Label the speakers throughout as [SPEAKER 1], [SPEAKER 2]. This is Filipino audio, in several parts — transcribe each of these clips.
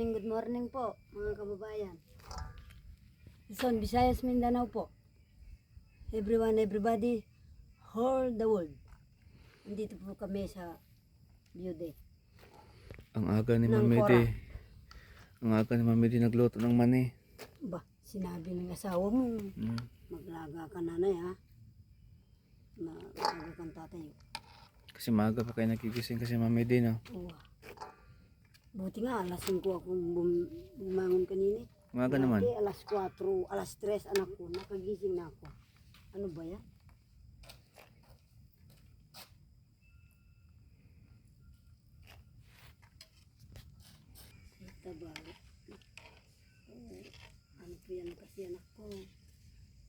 [SPEAKER 1] morning, good morning po mga kababayan. Luzon, Visayas, Mindanao po. Everyone, everybody, whole the world. Nandito po kami sa deck.
[SPEAKER 2] Ang aga ni
[SPEAKER 1] Cora.
[SPEAKER 2] Di. Ang aga ni Mami Di nagluto ng mani.
[SPEAKER 1] Ba, sinabi ng asawa mo,
[SPEAKER 2] Mm.
[SPEAKER 1] maglaga ka nanay ha. Maglaga kang tatay.
[SPEAKER 2] Kasi maaga pa kayo nagigising kasi Mami Di no.
[SPEAKER 1] Oo. Buti nga, alas 5 akong bum- bumangon kanina.
[SPEAKER 2] Maaga naman.
[SPEAKER 1] Alas 4, alas 3 anak ko, nakagising na ako. Ano ba yan? Ito ba? Oo. Ano po yan kasi anak ko?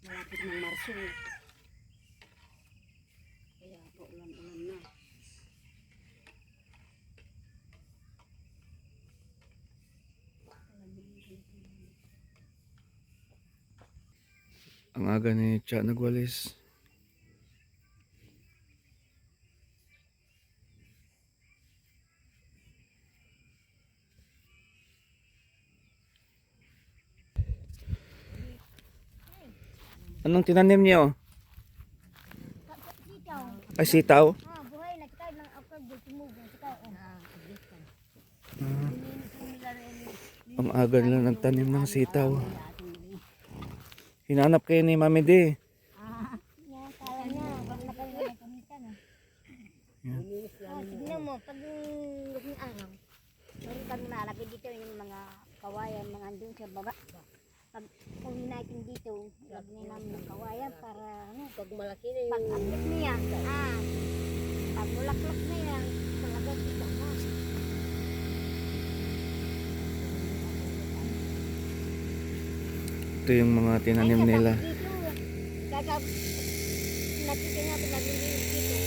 [SPEAKER 1] Malapit ng Marso.
[SPEAKER 2] Ang aga ni Cha nagwalis. Anong tinanim niyo? Ay, sitaw.
[SPEAKER 3] Ah, gusto mo gusto ka.
[SPEAKER 2] Ang aga nila nagtanim ng sitaw. Hinanap kayo ni Mami
[SPEAKER 3] pag. Ah, tignan mo pag yung araw. Meron kami malapit dito yung mga kawayan mga andun sa baba. Pag uwi dito, lagyan namin ng kawayan para ano,
[SPEAKER 1] Pag malaki na
[SPEAKER 3] pag abot niya, ah, pag mulaklak na yan, talaga dito mo.
[SPEAKER 2] Ito yung mga tinanim nila.
[SPEAKER 3] Kaya nakita natin naglilinis dito.